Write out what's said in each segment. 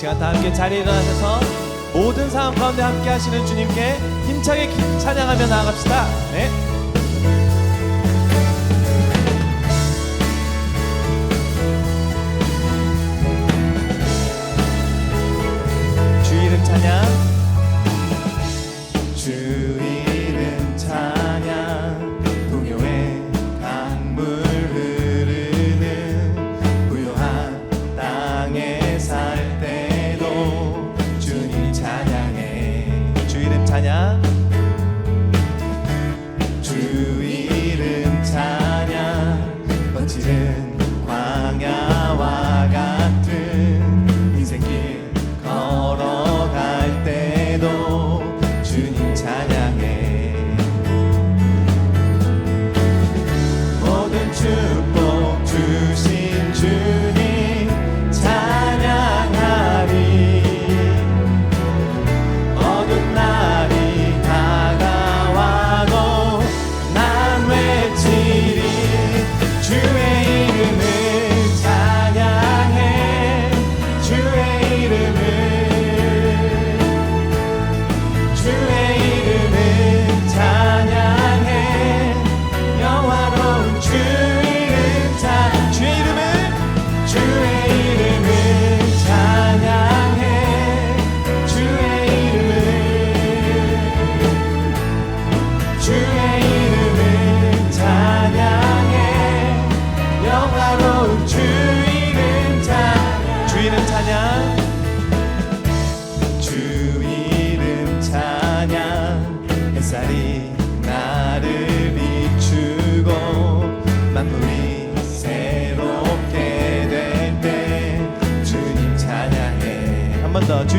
시간 다 함께 자리에 일어나셔서 모든 상황 가운데 함께 하시는 주님께 힘차게 찬양하며 나아갑시다. 네.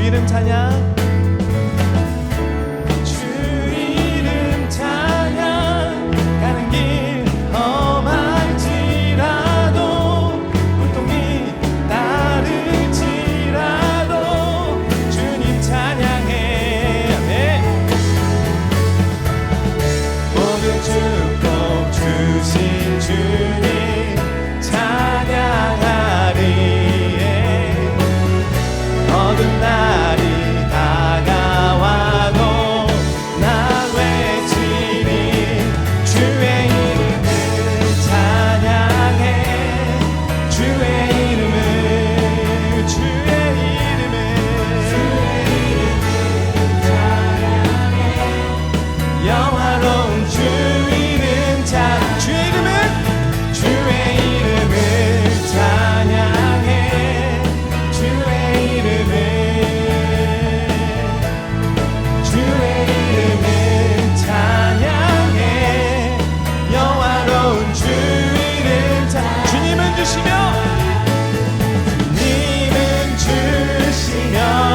주 이름 찬양 sing.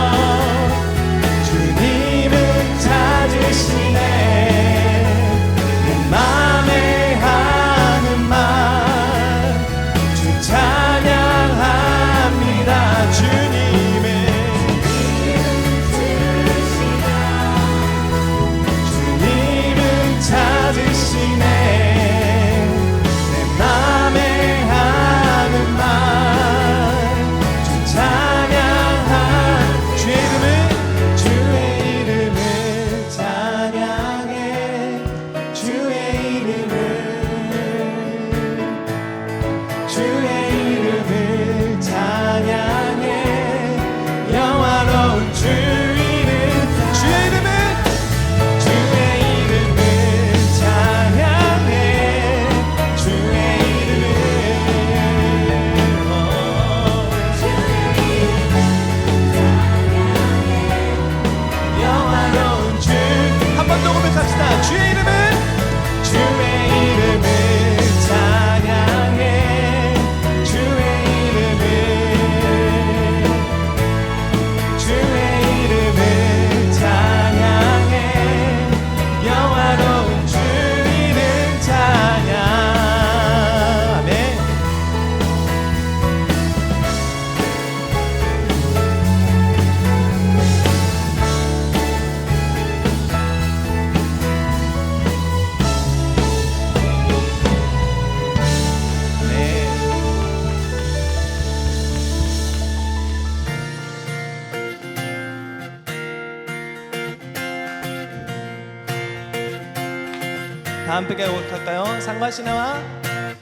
함께 고백할까요? 산과 시내와?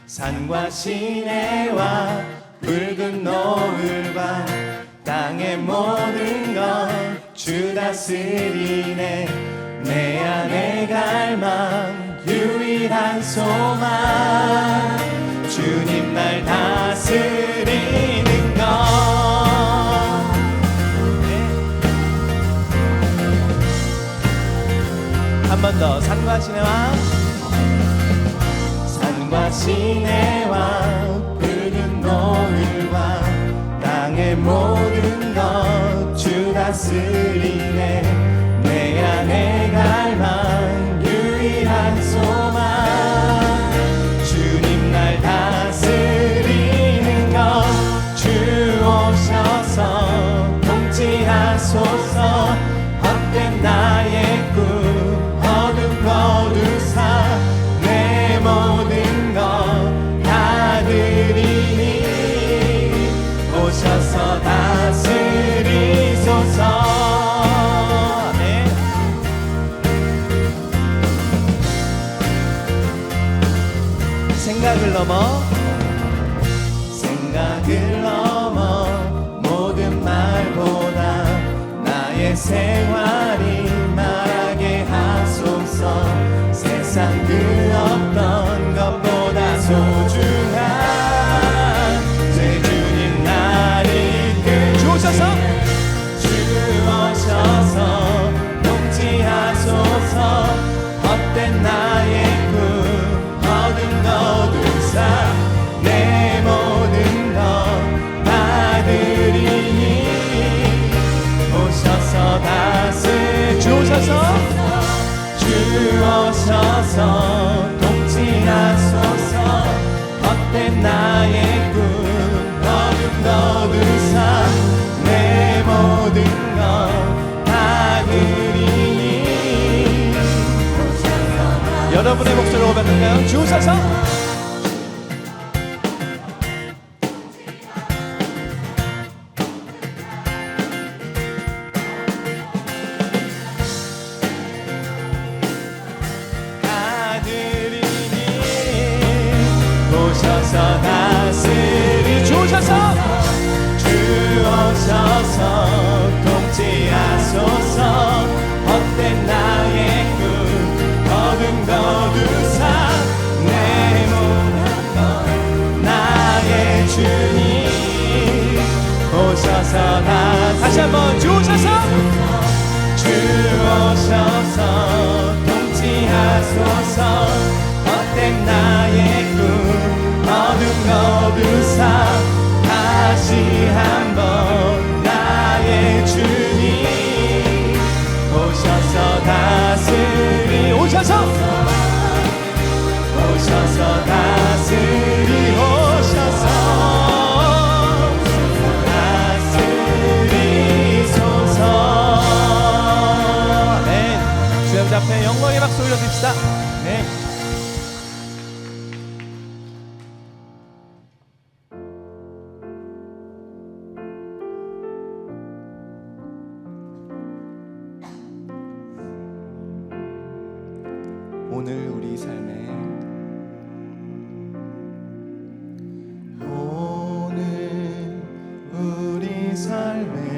산과 시내와 붉은 노을과 땅의 모든 것 주 다스리네. 내 안에 갈망 유일한 소망. 주님 날 다스리는 것. 한 번 더 산과 시내와 산과 시내와 푸른 노을과 땅의 모든 것 주 다스리네. 내 안에 갈망 유일한 소망. 주님 날 다스리는 것 주 오셔서 통치하소서 세상 그 주오셔서 통치하소서 헛된 나의 꿈 어둠 거두사 내 모든 것다 드리니 여러분의 목소리로 고백할까요? 주셔서 주오셔서 통치하소서. 헛된 나의 꿈 어둠 거두사 내 모든 것 나의 주님 오셔서 다 다시 한번 주오셔서. 주오셔서 통치하소서. 헛된 나의 꿈 어둠 거두사 다시 한번 오셔서 다스리 오셔서. 오셔서 다스리 오늘 우리 삶에. 오늘 우리 삶에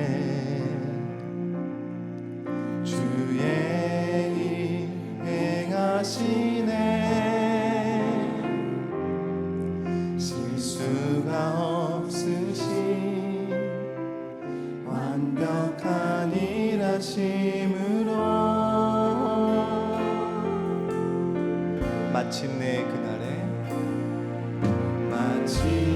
see.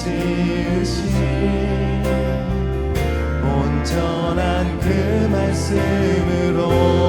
지으신 온전한 그 말씀으로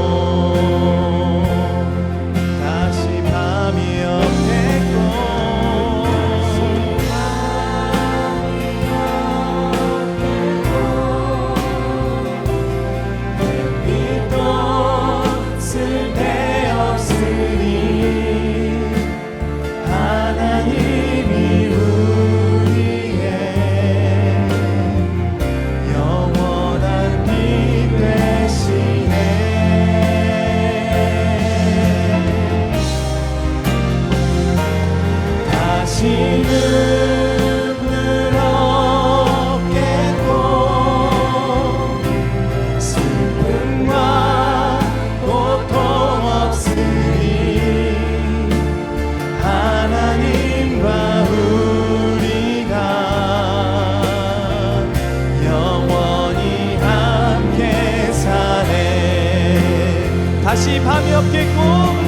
다시 밤이 없겠고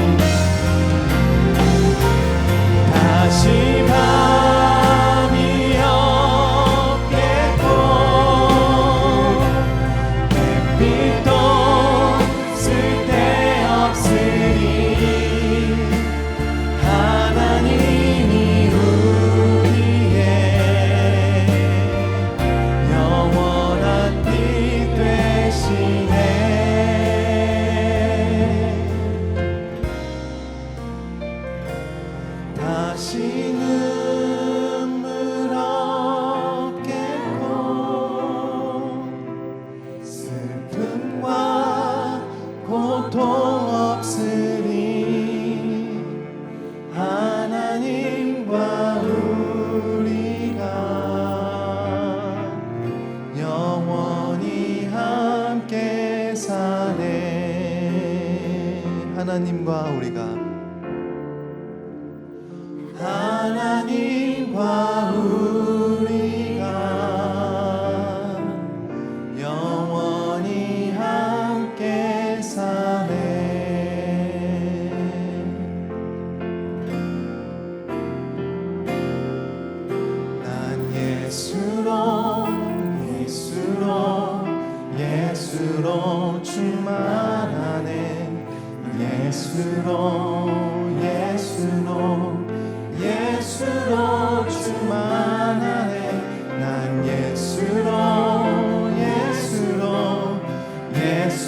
하시는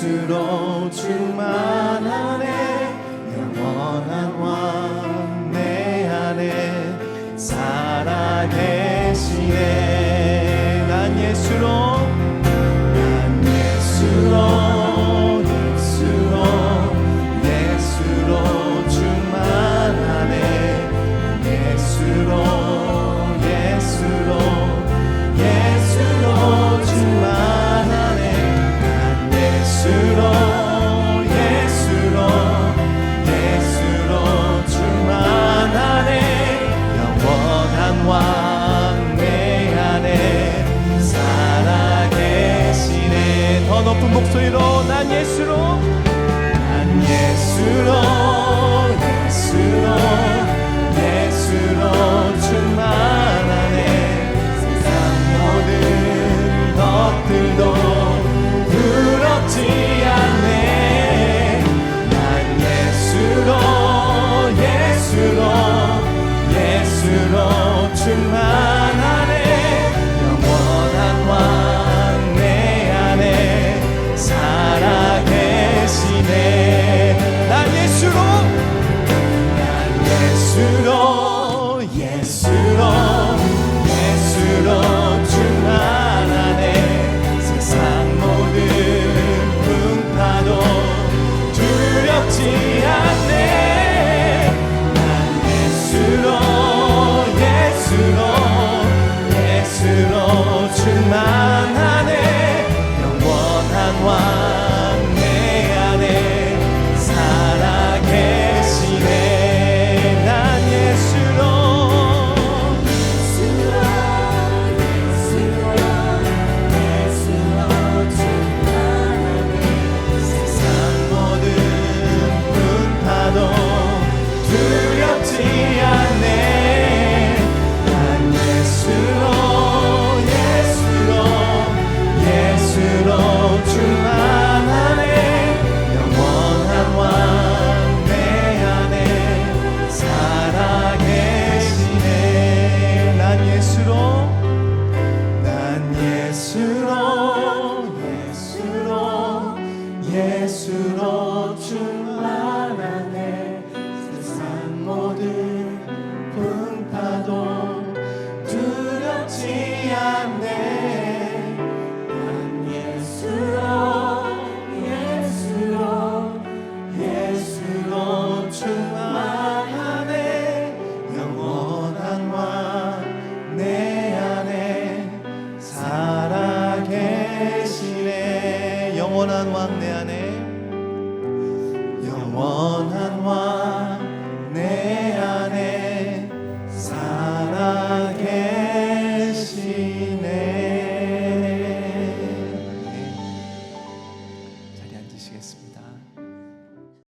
주로 충만하네. 영원한 왕 내 안에 사랑해.